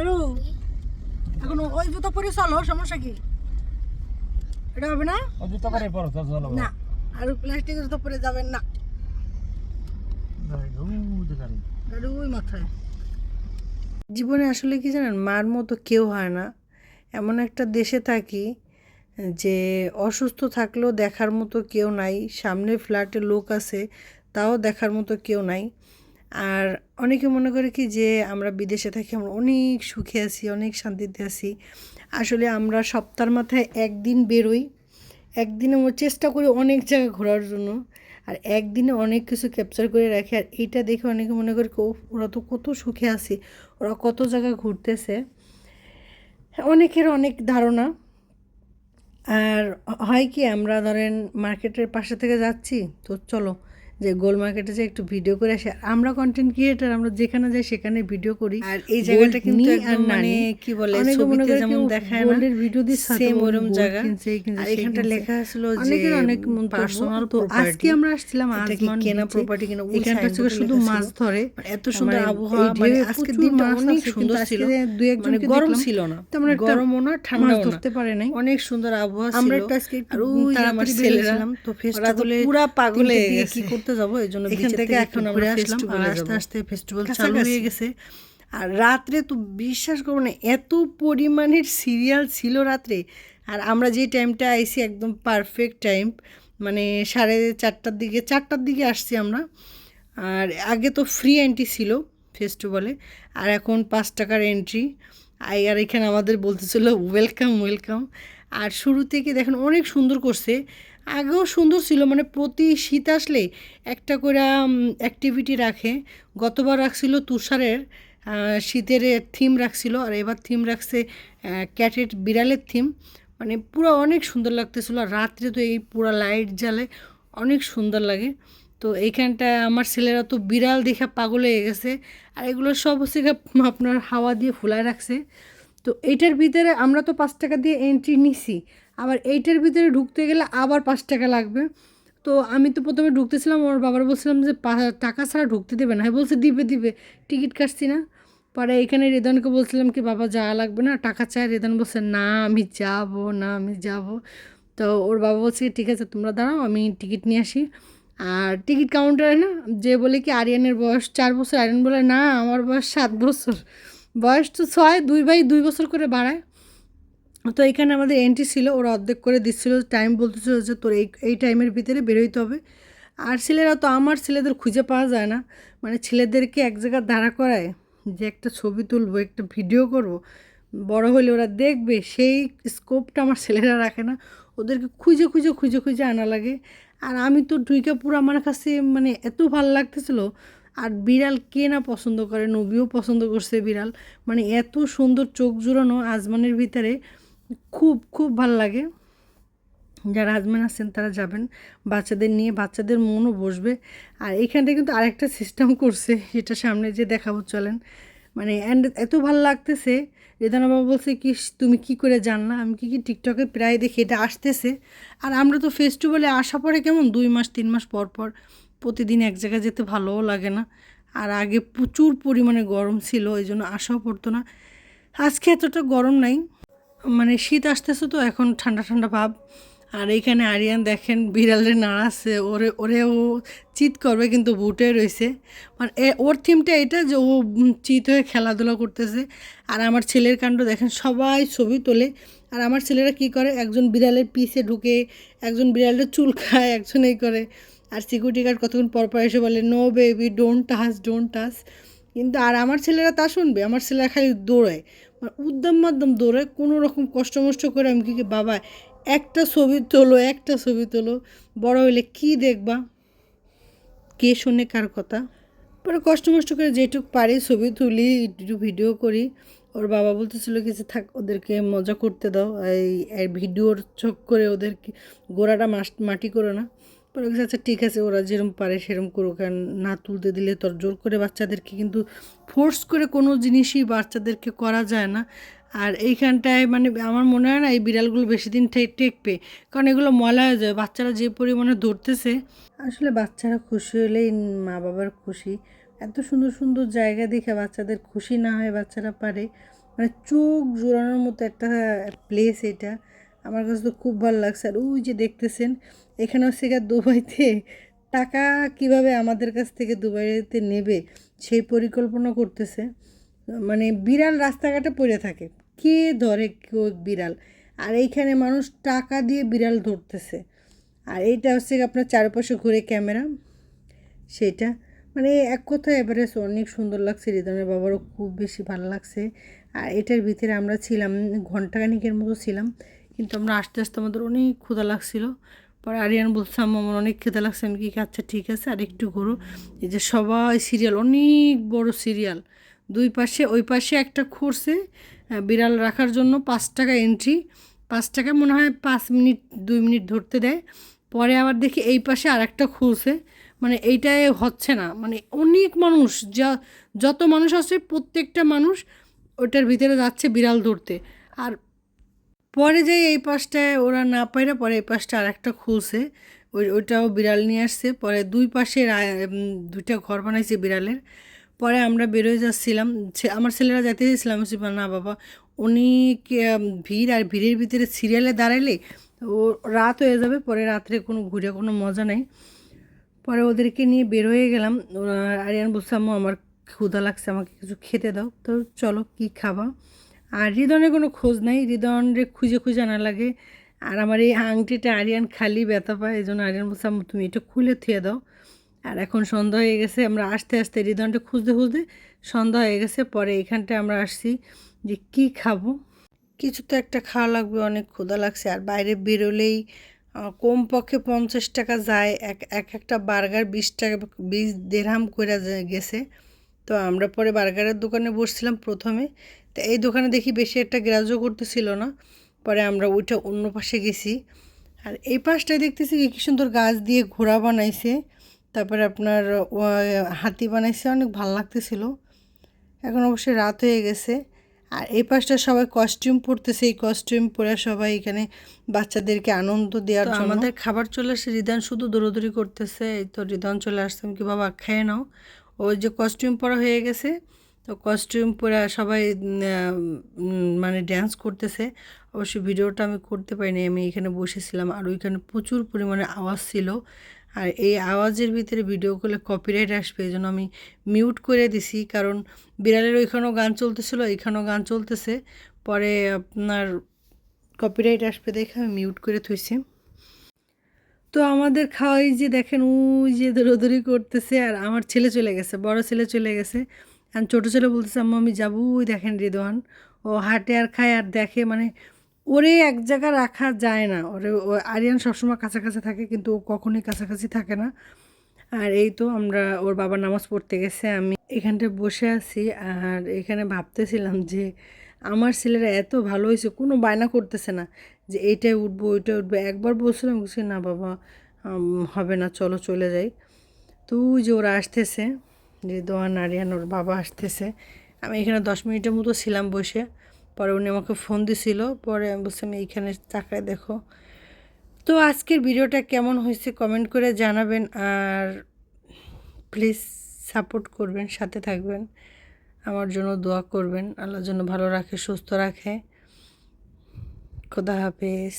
লালু এখন ওই জুতো পরে চলো সমস্যা কি? এটা হবে না? ও জুতো পরে পড়ো তো চলো না আর প্লাস্টিকের জুতো পরে যাবেন না। ওই মাথায়। জীবনে আসলে কি জানেন মার মতো কেউ হয় না। এমন একটা দেশে থাকি যে অসুস্থ থাকলেও দেখার মতো কেউ নাই সামনে ফ্ল্যাটে লোক আছে তাও দেখার মতো কেউ নাই। আর অনেকে মনে করে কি যে আমরা বিদেশে থাকি আমরা অনেক সুখে আছি অনেক শান্তিতে আছি। আসলে আমরা সপ্তাহের মাথায় একদিন বেরোই একদিনে আমরা চেষ্টা করি অনেক জায়গা ঘোরার জন্য আর একদিনে অনেক কিছু ক্যাপচার করে রাখে। আর এইটা দেখে অনেকে মনে করে কি, ওরা তো কত সুখে আছে ওরা কত জায়গা ঘুরতেছে। অনেকের অনেক ধারণা। আর হয় কি আমরা ধরেন মার্কেটের পাশে থেকে যাচ্ছি তো চলো যে গোল মার্কেটে যে একটু ভিডিও করে আসে আমরা কন্টেন্ট ক্রিয়েটার আমরা যেখানে যাই সেখানে ভিডিও করি। আর এই জায়গাটা কিন্তু একদম মানে কি বলে ছবিতে যেমন দেখায় না ভিডিও দিয়ে সেম ওরম জায়গা। আর এখানটা লেখা আসলো যে অনেকের অনেক পার্সোনাল তো আজকে আমরা আসছিলাম আজমান কেনা প্রপার্টি কিনা? এখানটা signboard-এ শুধু মাছ ধরে। এত সুন্দর মানে আবহাওয়া মানে আজকের প্রচুর দিনটা অনেক সুন্দর ছিল। দুই মানে একজনকে গরম ছিল না। তেমন গরমও না মাছ ঠান্ডাও না। ধরতে পারে নাই। অনেক সুন্দর আবহাওয়া আমরা ছিল। একটু আজকে একটু আর ওই আমার ছেলেরা তো ফেস্টিভ্যালে পুরা পাগল হয়ে কি করতে যাব এই জন্য এখান থেকে থেকে এখন আমরা আসলাম। আর আস্তে আস্তে ফেস্টিভ্যাল চালু হয়ে গেছে। আর রাত্রে তো বিশ্বাস করব না এত পরিমাণের সিরিয়াল ছিল রাত্রে। আর আমরা যে টাইমটা আইসি একদম পারফেক্ট টাইম মানে সাড়ে চারটার দিকে চারটার দিকে আসছি আমরা। আর আগে তো ফ্রি এন্ট্রি ছিল ফেস্টিভ্যালে আর এখন পাঁচ টাকার এন্ট্রি আর এখানে আমাদের বলতেছিল ওয়েলকাম ওয়েলকাম আর শুরু থেকে দেখেন অনেক সুন্দর করছে। আগেও সুন্দর ছিল মানে প্রতি শীত আসলে একটা করে অ্যাক্টিভিটি রাখে। গতবার রাখছিল তুষারের শীতের থিম রাখছিল, আর এবার থিম রাখছে ক্যাটের বিড়ালের থিম মানে পুরো অনেক সুন্দর লাগতেছিল, আর রাত্রে তো এই পুরো লাইট জ্বালে অনেক সুন্দর লাগে। তো এইখানটায় আমার ছেলেরা তো বিড়াল দেখে পাগল হয়ে গেছে, আর এগুলো সব হচ্ছে আপনার হাওয়া দিয়ে ফুলায় রাখছে। তো এইটার ভিতরে আমরা তো পাঁচ টাকা দিয়ে এন্ট্রি নিছি আবার এইটার ভিতরে ঢুকতে গেলে আবার পাঁচ টাকা লাগবে। তো আমি তো প্রথমে ঢুকতেছিলাম ওর বাবার বলছিলাম যে টাকা ছাড়া ঢুকতে দেবে না। বলছে, দিবে দিবে, টিকিট কাটছি না। পরে এখানে রেদনকে বলছিলাম কি, বাবা যাওয়া লাগবে না, টাকা চাই। রেদন বলছে, না, আমি যাব না, আমি যাব। তো ওর বাবা বলছে, ঠিক আছে, তোমরা দাঁড়াও, আমি টিকিট নিয়ে আসি। আর টিকিট কাউন্টারে না, যে বলে কি, আরিয়ানের বয়স চার বছর, আরিয়ান বলে, না, আমার বয়স সাত বছর। বয়স তো ছয়, দুই ভাই দুই বছর করে বাড়ায়। তো এখানে আমাদের এন্ট্রি ছিল, ওরা অর্ধেক করে দিচ্ছিল। টাইম বলতেছিল যে তোর এই এই টাইমের ভিতরে বেরোইতে হবে। আর ছেলেরা তো আমার ছেলেদের খুঁজে পাওয়া যায় না। মানে ছেলেদেরকে এক জায়গায় দাঁড়া করায় যে একটা ছবি তুলবো, একটা ভিডিও করব। বড় হলে ওরা দেখবে, সেই স্কোপটা আমার ছেলেরা রাখে না। ওদেরকে খুঁজে খুঁজে খুঁজে খুঁজে আনা লাগে। আর আমি তো ঢুইকা পুরো আমার কাছে মানে এত ভালো লাগতেছিল। আর বিড়াল কে না পছন্দ করে? নবীও পছন্দ করছে বিড়াল। মানে এত সুন্দর চোখ জুড়ানো আজমানের ভিতরে। খুব খুব ভালো লাগে। যারা হাজব্যান্ড আছেন, তারা যাবেন। বাচ্চাদের নিয়ে বাচ্চাদের মনও বসবে। আর এইখানটা কিন্তু আরেকটা সিস্টেম করছে যেটা সামনে যে দেখাবো, চলেন। মানে অ্যান্ড এত ভালো লাগতেছে, রেদানা বাবা বলছে কি তুমি কি করে জানলা? আমি কি কি টিকটকে প্রায় দেখি, এটা আসতেছে। আর আমরা তো ফেস্টিভ্যালে আসা পরে কেমন, দুই মাস, তিন মাস পর পর প্রতিদিন এক জায়গায় যেতে ভালোও লাগে না। আর আগে প্রচুর পরিমাণে গরম ছিল এই জন্য আসাও পড়তো না। আজকে এতটা গরম নাই। মানে শীত আসতেছে তো, এখন ঠান্ডা ঠান্ডা ভাব। আর এইখানে আরিয়ান দেখেন, বিড়ালের নাড়াচ্ছে ওরে ওরে ও চিৎ করবে কিন্তু বুটে রয়েছে মানে ওর থিমটা এটা যে ও চিত হয়ে খেলাধুলা করতেছে। আর আমার ছেলের কাণ্ড দেখেন, সবাই ছবি তোলে। আর আমার ছেলেরা কি করে, একজন বিড়ালের পিছে ঢুকে, একজন বিড়ালের চুল খায় একজন এই করে। আর সিকিউরিটি গার্ড কতক্ষণ পর পর এসে বলে no baby don't touch don't touch কিন্তু আর আমার ছেলেরা তা শুনবে, আমার ছেলেরা খালি দৌড়ায়। মানে উদ্যম মাধ্যম দৌড়ায়, কোনো রকম কষ্ট মষ্ট করে আমি কি বাবা, একটা ছবি তোলো, একটা ছবি তোলো, বড় হইলে কি দেখবা? কে শোনে কার কথা? পরে কষ্ট মষ্ট করে যেটুক পারি ছবি তুলি, একটু ভিডিও করি। ওর বাবা বলতেছিল কিছু থাক, ওদেরকে মজা করতে দাও, এই ভিডিওর চোখ করে ওদেরকে গোড়াটা মাটি করো না। পরে আচ্ছা ঠিক আছে, ওরা যেরকম পারে সেরকম করুক, আর না তুলতে দিলে তোর জোর করে বাচ্চাদেরকে কিন্তু ফোর্স করে কোনো জিনিসই বাচ্চাদেরকে করা যায় না। আর এইখানটায় মানে আমার মনে হয় না এই বিড়ালগুলো বেশি দিন টেকবে কারণ এগুলো ময়লা হয়ে যায়। বাচ্চারা যে পরিমাণে ধরতেছে, আসলে বাচ্চারা খুশি হলেই মা বাবার খুশি। এত সুন্দর সুন্দর জায়গা দেখে বাচ্চাদের খুশি না হয় বাচ্চারা পারে। মানে চোখ জোড়ানোর মতো একটা প্লেস এটা। আমার কাছে তো খুব ভালো লাগছে। আর ওই যে দেখতেছেন এখানে হচ্ছে গিয়ে দুবাইতে টাকা কীভাবে আমাদের কাছ থেকে দুবাইতে নেবে, সেই পরিকল্পনা করতেছে। মানে বিড়াল রাস্তাঘাটে পড়ে থাকে। কে ধরে কেউ বিড়াল? আর এইখানে মানুষ টাকা দিয়ে বিড়াল ধরতেছে। আর এইটা হচ্ছে আপনার চারপাশে ঘুরে ক্যামেরা সেটা মানে এক কথায় এভারেস্ট অনেক সুন্দর লাগছে, হৃদয়ের বাবারও খুব বেশি ভালো লাগছে। আর এটার ভিতরে আমরা ছিলাম ঘন্টাখানিকের মতো ছিলাম। কিন্তু আমরা আস্তে আস্তে আমাদের অনেক ক্ষুধা লাগছিল। পরে আরিয়ান বলছিলাম আমার অনেক খেতে লাগছে। আমি কি আচ্ছা ঠিক আছে, আর একটু ঘুরো। এই যে সবাই সিরিয়াল, অনেক বড় সিরিয়াল। দুই পাশে, ওই পাশে একটা খুঁড়ছে বিড়াল রাখার জন্য পাঁচ টাকা এন্ট্রি পাঁচ টাকা মনে হয় পাঁচ মিনিট, দুই মিনিট ধরতে দেয়। পরে আবার দেখি এই পাশে আর একটা খুলছে মানে এইটাই হচ্ছে না। মানে অনেক মানুষ, যা, যত মানুষ আছে, প্রত্যেকটা মানুষ ওটার ভিতরে যাচ্ছে বিড়াল ধরতে। আর পরে যাই এই পাশটায় ওরা না পাইরা পরে এই পাশটা আর একটা খুলছে। ওই ওইটাও বিড়াল নিয়ে আসছে। পরে দুই পাশে দুইটা ঘর বানাইছে বিড়ালের। পরে আমরা বেরোয় যাচ্ছিলাম। আমার ছেলেরা যেতে বলছি, না বাবা অনেক ভিড় আর ভিড়ের ভিতরে সিরিয়ালে দাঁড়াইলে ও রাত হয়ে যাবে। পরে রাত্রে কোনো ঘুরে কোনো মজা নেই। পরে ওদেরকে নিয়ে বের হয়ে গেলাম আরিয়ান বলছে আমার ক্ষুধা লাগছে আমাকে কিছু খেতে দাও। তো চলো কি খাবা? আর হৃদনের কোনো খোঁজ নাই হৃদনরে খুঁজে খুঁজে আনা লাগে। আর আমার এই আংটিটা আরিয়ান খালি ব্যথা পায়, এই জন্য আরিয়ান বলছে তুমি এটা খুলে থুয়ে দাও। আর এখন সন্ধ্যা হয়ে গেছে, আমরা আস্তে আস্তে হৃদনটা খুঁজতে খুঁজতে সন্ধ্যা হয়ে গেছে, পরে এখানটায় আমরা আসছি যে কি খাব। কিছু তো একটা খাওয়া লাগবে, অনেক ক্ষুধা লাগছে, আর বাইরে বেরোলেই কমপক্ষে পঞ্চাশ টাকা যায়, এক এক একটা বার্গার বিশ টাকা, বিশ দেড়হাম করে গেছে। তো আমরা পরে বার্গারের দোকানে বসছিলাম প্রথমে তো এই দোকানে দেখি বেশি একটা গ্রাহ্য করতেছিল না। পরে আমরা ওইটা অন্য পাশে গেছি। আর এই পাশটায় দেখতেছি কি কি সুন্দর গাছ দিয়ে ঘোড়া বানাইছে। তারপরে আপনার হাতি বানাইছে অনেক ভালো লাগতেছিল। এখন অবশ্যই রাত হয়ে গেছে। আর এই পাশটা সবাই কস্টিউম পরতেছে। এই কস্টিউম পরে সবাই এখানে বাচ্চাদেরকে আনন্দ দেওয়ার জন্য। আমাদের খাবার চলে আসছে রিদান শুধু দৌড়দৌড়ি করতেছে। এই তো রিদান চলে আসছে। আমি কি বাবা খেয়ে নাও। ওই যে কস্টিউম পরা হয়ে গেছে। তো কস্টিউম পরে সবাই মানে ড্যান্স করতেছে। অবশ্য ভিডিওটা আমি করতে পারিনি, আমি এখানে বসেছিলাম। আর ওইখানে প্রচুর পরিমাণে আওয়াজ ছিল। আর এই আওয়াজের ভিতরে ভিডিও করলে কপিরাইট আসবে, এই জন্য আমি মিউট করে দিছি। কারণ বিড়ালের ওইখানেও গান চলতেছিল এখানেও গান চলতেছে। পরে আপনার কপিরাইট আসবে দেখে আমি মিউট করে থুইছি। তো আমাদের খাওয়াই যে দেখেন, ওই যে দৌড়দৌড়ি করতেছে। আর আমার ছেলে চলে গেছে, বড় ছেলে চলে গেছে। আর ছোটো ছেলে বলতেছে, আম্মা, আমি যাব। ওই দেখেন রিদোয়ান ও হাটে আর খায় আর দেখে মানে ওরে এক জায়গা রাখা যায় না। ওরে, ও আরিয়ান সবসময় কাছাকাছি থাকে, কিন্তু ও কখনোই কাছাকাছি থাকে না। আর এই তো আমরা, ওর বাবা নামাজ পড়তে গেছে, আমি এখানটায় বসে আছি। আর এখানে ভাবতেছিলাম যে আমার ছেলেরা এত ভালো হয়েছে, কোনো বায়না করতেছে না যে এইটাই উঠবো, ওইটাই উঠবো। একবার বলছিলাম, বলছি, না বাবা হবে না, চলো চলে যাই। তো যে ওরা আসতেছে যে দোয়ান আরিয়ান ওর বাবা আসতেছে, আমি এখানে দশ মিনিটের মতো ছিলাম বসে। পরে উনি আমাকে ফোন দিছিল, পরে আমি বলছি, আমি এইখানে তাকায় দেখো। তো আজকের ভিডিওটা কেমন হয়েছে কমেন্ট করে জানাবেন আর প্লিজ সাপোর্ট করবেন, সাথে থাকবেন। আমার জন্য দোয়া করবেন। আল্লাহর জন্য ভালো রাখে, সুস্থ রাখে। খোদা হাফেজ।